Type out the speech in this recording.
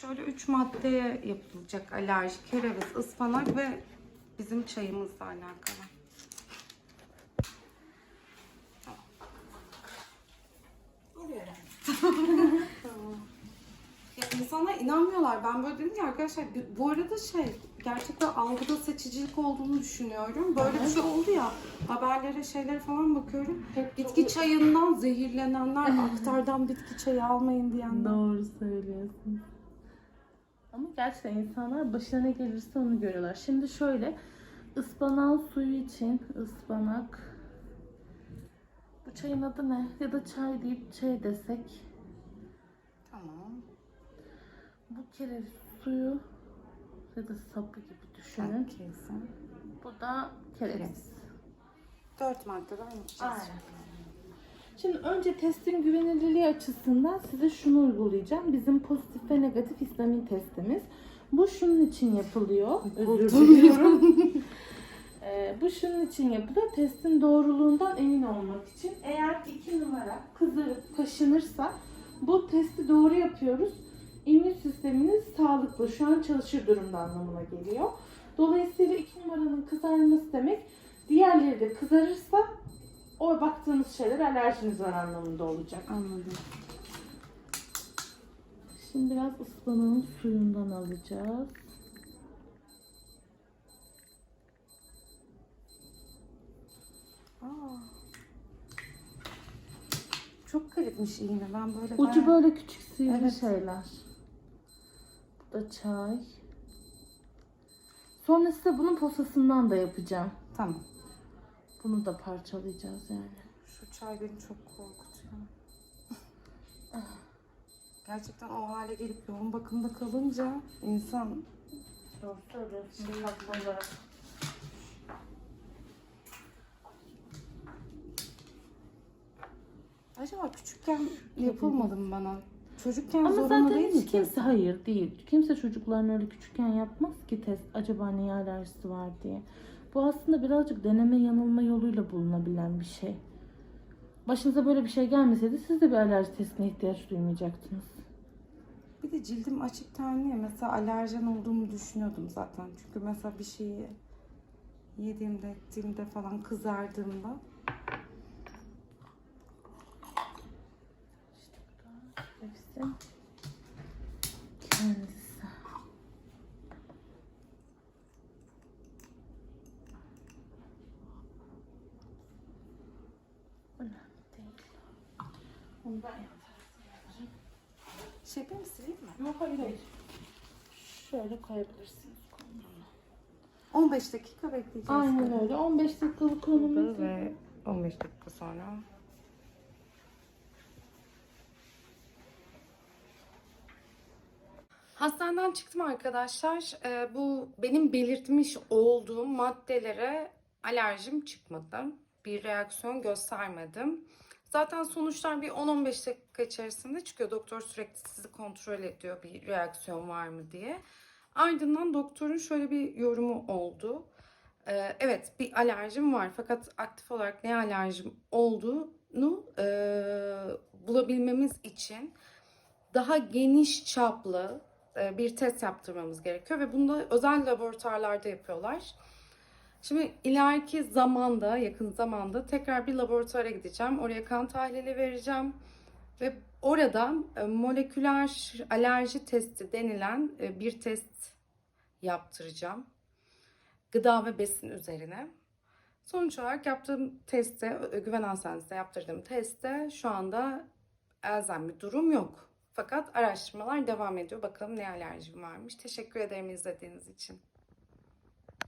şöyle üç maddeye yapılacak alerji. Kereviz, ıspanak ve bizim çayımızla alakalı. Ya insanlar inanmıyorlar. Ben böyle dedim ki arkadaşlar bu arada şey gerçekten algıda seçicilik olduğunu düşünüyorum. Böyle bir şey oldu ya haberlere şeylere falan bakıyorum. Bitki çayından zehirlenenler aktardan bitki çayı almayın diyenler. Doğru söylüyorsun. Ama gerçekten insanlar başına ne gelirse onu görüyorlar. Şimdi şöyle ıspanak suyu için ıspanak bu çayın adı ne? Ya da çay deyip çay desek. Tamam. Bu kereviz suyu ya da sapı gibi düşünün. Herkesin. Bu da kereviz. Kereviz. Dört maddeden yapacağız. Aynen. Şimdi önce testin güvenilirliği açısından size şunu uygulayacağım. Bizim pozitif ve negatif histamin testimiz. Bu şunun için yapılıyor. Özür diliyorum. Ee, bu şunun için yapılıyor. Testin doğruluğundan emin olmak için. Eğer iki numara kızarıp kaşınırsa bu testi doğru yapıyoruz. İmmün sisteminiz sağlıklı, şu an çalışır durumda anlamına geliyor. Dolayısıyla iki numaranın kızarması demek diğerleri de kızarırsa o baktığınız şeyler alerjiniz var anlamında olacak. Anladım. Şimdi biraz ıspanağın suyundan alacağız. Aa. Çok garipmiş iğne. Ben böyle Ucu bayağı- böyle küçük sivri Evet. şeyler. Bu da çay. Sonra size bunun posasından da yapacağım. Tamam. Bunu da parçalayacağız yani. Şu çay beni çok korkutuyor. Gerçekten o hale gelip yoğun bakımda kalınca insan Doğru söylüyorsun. Haklı acaba küçükken yapılmadı mı bana? Çocukken Ama zorunlu zaten değil mi hiç kimse hayır değil. Kimse çocukların öyle küçükken yapmaz ki test acaba niye alerjisi var diye. Bu aslında birazcık deneme yanılma yoluyla bulunabilen bir şey. Başınıza böyle bir şey gelmeseydi siz de bir alerji testine ihtiyaç duymayacaktınız. Bir de cildim açık tenli. Mesela alerjen olduğumu düşünüyordum zaten. Çünkü mesela bir şeyi yediğimde, ettiğimde falan kızardığımda Hepsi kendisi. Önemli değil. Onu ben yaparım. şey yapayım mı, sileyim mi? Yok hayır hayır. Şöyle koyabilirsiniz konumunu. 15 dakika bekleyeceğiz. Aynen öyle. 15 dakikalık konumuz. Ve 15 dakika sonra Hastaneden çıktım arkadaşlar. Ee, bu benim belirtmiş olduğum maddelere alerjim çıkmadı. Bir reaksiyon göstermedim. Zaten sonuçlar bir 10-15 dakika içerisinde çıkıyor. Doktor sürekli sizi kontrol ediyor bir reaksiyon var mı diye. Ardından doktorun şöyle bir yorumu oldu. Ee, evet bir alerjim var fakat aktif olarak ne alerjim olduğunu e, bulabilmemiz için daha geniş çaplı bir test yaptırmamız gerekiyor ve bunu da özel laboratuvarlarda yapıyorlar. Şimdi ileriki zamanda, yakın zamanda tekrar bir laboratuvara gideceğim. Oraya kan tahlili vereceğim ve orada e, moleküler alerji testi denilen e, bir test yaptıracağım. Gıda ve besin üzerine. Sonuç olarak yaptığım testte, e, güven hastanesinde yaptırdığım testte şu anda elzem bir durum yok. Fakat araştırmalar devam ediyor. Bakalım ne alerjim varmış. Teşekkür ederim izlediğiniz için.